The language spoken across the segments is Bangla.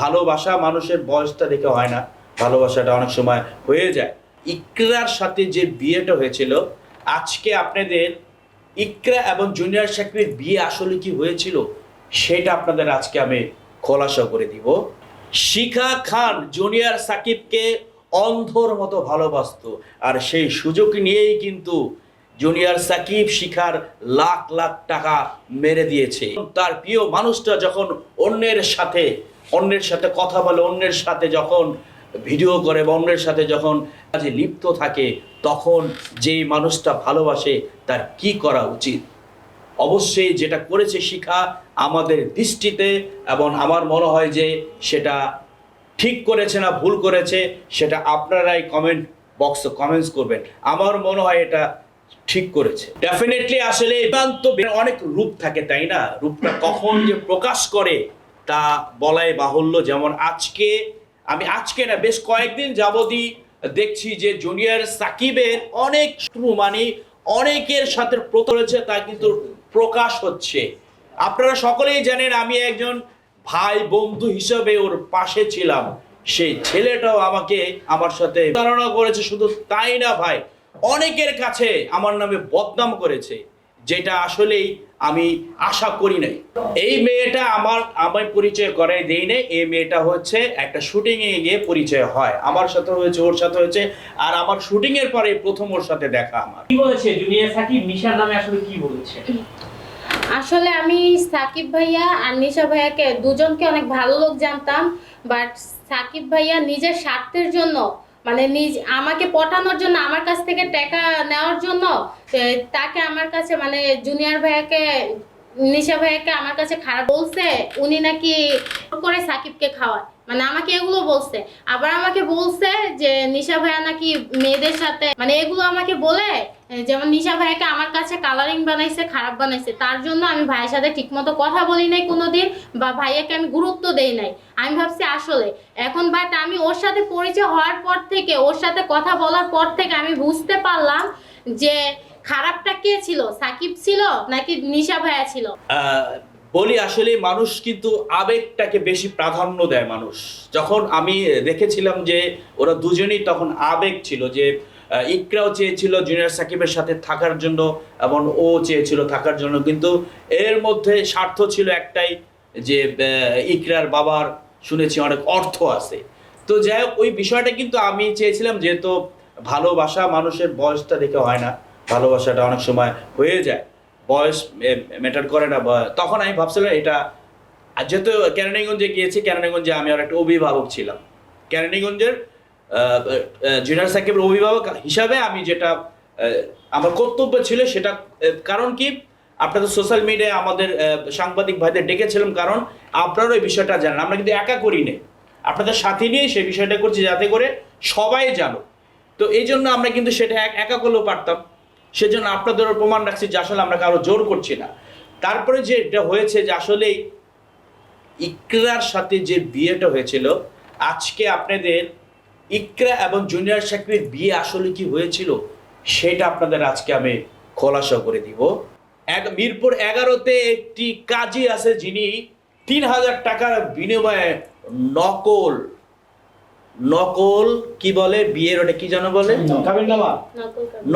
ভালোবাসা মানুষের বয়সটা দেখে হয় না, ভালোবাসাটা অনেক সময় হয়ে যায়। ইকরার সাথে যে বিয়েটা হয়েছিল, আজকে আপনাদের ইকরা এবং জুনিয়র সাকিবের বিয়ে আসলে কি হয়েছিল, সেটা আপনাদের আজকে আমি খোলাসা করে দিব। শিখা খান জুনিয়র সাকিবকে অন্ধর মতো ভালোবাসতো, আর সেই সুযোগ নিয়েই কিন্তু জুনিয়র সাকিব শিখার লাখ লাখ টাকা মেরে দিয়েছে। তার প্রিয় মানুষটা যখন অন্যের সাথে অন্যের সাথে কথা বলে, অন্যের সাথে যখন ভিডিও করে বা অন্যের সাথে যখন কাজে লিপ্ত থাকে, তখন যেই মানুষটা ভালোবাসে তার কি করা উচিত? অবশ্যই যেটা করেছে শিখা আমাদের দৃষ্টিতে এবং আমার মনে হয় যে সেটা ঠিক করেছে না ভুল করেছে, সেটা আপনারাই কমেন্ট বক্সে কমেন্টস করবেন। আমার মনে হয় এটা ঠিক করেছে। ডেফিনেটলি আসলে একান্ত অনেক রূপ থাকে, তাই না? রূপটা কখন যে প্রকাশ করে তা বলাই বাহুল্য যেমন আজকে, আমি আজকে না, বেশ কয়েকদিন যাবতই দেখছি যে জুনিয়র সাকিবের অনেক মানে অনেকের সাথে প্রত রয়েছে, তা কিন্তু প্রকাশ হচ্ছে। আপনারা সকলেই জানেন, আমি একজন ভাই বন্ধু হিসেবে ওর পাশে ছিলাম। সেই ছেলেটাও আমাকে আমার সাথে ধারণা করেছে, শুধু তাই না ভাই, অনেকের কাছে আমার নামে বদনাম করেছে, যেটা আসলেই আমি আশা করি নাই। এই মেয়েটা আমার আমায় পরিচয় করাই দেই নাই। এই মেয়েটা হচ্ছে একটা শুটিং এ গিয়ে পরিচয় হয়। আমার সাথে হয়েছে ওর সাথে হয়েছে আর আমার শুটিং এর পরে প্রথম ওর সাথে দেখা আমার। কি বলেছে? জুনিয়র সাকিব মিশার নামে আসলে কি বলেছে? আসলে আমি সাকিব ভাইয়া আর নিশা ভাইয়াকে দুজনকে অনেক ভালো লোক জানতাম বাট সাকিব ভাইয়া নিজের স্বার্থের জন্য মানে নিজ, আমাকে পটানোর জন্য, আমার কাছ থেকে টাকা নেওয়ার জন্য তাকে আমার কাছে মানে জুনিয়র ভাইয়াকে, নিশা ভাইয়াকে আমার কাছে খারাপ বলছে, উনি নাকি করে সাকিবকে খাওয়ায়। মানে আমাকে এগুলো বলছে। আবার আমাকে বলছে যে, নিশা ভাইয়া নাকি মেয়েদের সাথে মানে এগুলো আমাকে বলে, যেমন নিশা ভাইয়াকে আমার কাছে কালারিং বানাইছে, খারাপ বানাইছে, তার জন্য আমি ভাইয়ের সাথে ঠিকমতো কথা বলি নাই কোনোদিন বা ভাইয়াকে আমি গুরুত্ব দেই নাই। আমি ভাবছি আসলে, এখন বাট আমি ওর সাথে পরিচয় হওয়ার পর থেকে, ওর সাথে কথা বলার পর থেকে আমি বুঝতে পারলাম যে, খারাপটা কে ছিল? সাকিব ছিল নাকি নিশা ভাইয়া ছিল? বলি আসলে মানুষ কিন্তু আবেগটাকে বেশি প্রাধান্য দেয় মানুষ। যখন আমি দেখেছিলাম যে ওরা দুজনেই তখন আবেগ ছিল যে ইকরাও চেয়েছিল জুনিয়র সাকিবের সাথে থাকার জন্য এবং ও চেয়েছিল থাকার জন্য। কিন্তু এর মধ্যে স্বার্থ ছিল একটাই যে ইকরার বাবার শুনেছি অনেক অর্থ আছে। তো যাই হোক, ওই বিষয়টা কিন্তু আমি চেয়েছিলাম যেহেতু ভালোবাসা মানুষের বয়সটা দেখে হয় না। ভালোবাসাটা অনেক সময় হয়ে যায়। বয়স ম্যাটার করে না, বা তখন আমি ভাবছিলাম এটা, আর যেহেতু কেরানীগঞ্জে গিয়েছি কেরানীগঞ্জে আমি আর একটা অভিভাবক ছিলাম। কেরানীগঞ্জের জুনিয়র সাকিবের অভিভাবক হিসাবে আমি যেটা আমার কর্তব্য ছিল সেটা কারণ কি? আপনাদের সোশ্যাল মিডিয়ায় আমাদের সাংবাদিক ভাইদের ডেকেছিলাম, কারণ আপনারা ওই বিষয়টা জানেন, আমরা কিন্তু একা করি নে। আপনাদের সাথে নিয়ে সেই বিষয়টা করছি, যাতে করে সবাই জানো তো এই জন্য আমরা কিন্তু সেটা একা করলেও পারতাম। সেজন্য আপনাদেরও প্রমাণ রাখছি যে আসলে আমরা কারও জোর করছি না। তারপরে যে এটা হয়েছে যে আসলেই ইকরার সাথে যে বিয়েটা হয়েছিল, আজকে আপনাদের ইকরা এবং জুনিয়র সাকিবের বিয়ে আসলে কি হয়েছিল, সেটা আপনাদের আজকে আমি খোলাসা করে দিব। এক মিরপুর এগারোতে একটি কাজী আছে যিনি তিন হাজার টাকার বিনিময়ে নকল নকল কি বলে? বিয়ের ওটা কি জানো বলে?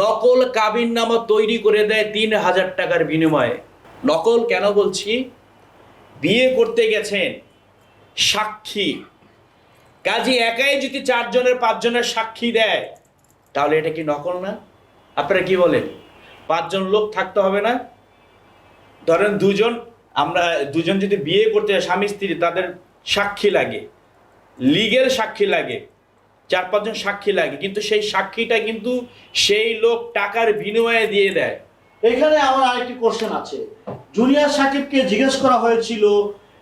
নকল কাবিন। নামা তৈরি করে দেয় তিন হাজার টাকার বিনিময়ে। নকল কেন বলছি? বিয়ে করতে গেছেন সাক্ষী। কাজী একাই যদি চারজনের পাঁচজনের সাক্ষী দেয় তাহলে এটা কি নকল না? আপনারা কি বলেন? পাঁচজন লোক থাকতে হবে না? ধরেন দুজন আমরা দুজন যদি বিয়ে করতে স্বামী স্ত্রী তাদের সাক্ষী লাগে। লিগেল সাক্ষী লাগে চার পাঁচজন সাক্ষী লাগে কিন্তু সেই সাক্ষীটা কিন্তু সেই লোক টাকার বিনিময়ে দিয়ে দেয়। এখানে আমার আরেকটি কোশ্চেন আছে। জুনিয়র সাকিবকে জিজ্ঞেস করা হয়েছিল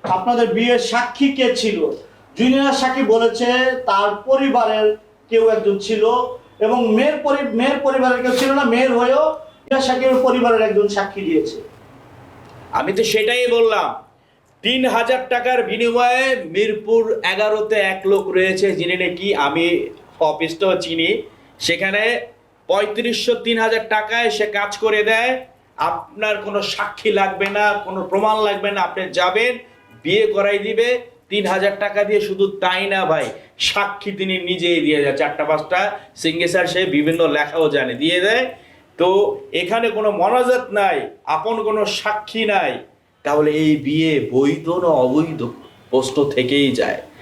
আপনাদের বিয়ের সাক্ষী কে ছিল? জুনিয়র সাকিব বলেছে তার পরিবারের কেউ একজন ছিল এবং মেয়ের পরি মেয়ের পরিবারের কেউ ছিল না মেয়ের হয়েও জুনিয়র সাকিবের পরিবারের একজন সাক্ষী দিয়েছে। আমি তো সেটাই বললাম। তিন হাজার টাকার বিনিময়ে মিরপুর এগারোতে এক লোক রয়েছে, যিনি নাকি আমি অফিসটাও চিনি। সেখানে পঁয়ত্রিশশো তিন হাজার টাকায় সে কাজ করে দেয়। আপনার কোনো সাক্ষী লাগবে না, কোনো প্রমাণ লাগবে না, আপনি যাবেন, বিয়ে করাই দিবে। তিন হাজার টাকা দিয়ে শুধু তাই না ভাই, সাক্ষী তিনি নিজেই দিয়ে যায় চারটা পাঁচটা। সিঙ্গেসার সে বিভিন্ন লেখাও জানে, দিয়ে দেয়। তো এখানে কোনো মনাজাত নাই, আপন কোনো সাক্ষী নাই। তাহলে এই বিয়ে বৈধ না অবৈধ? প্রশ্ন থেকেই যায়।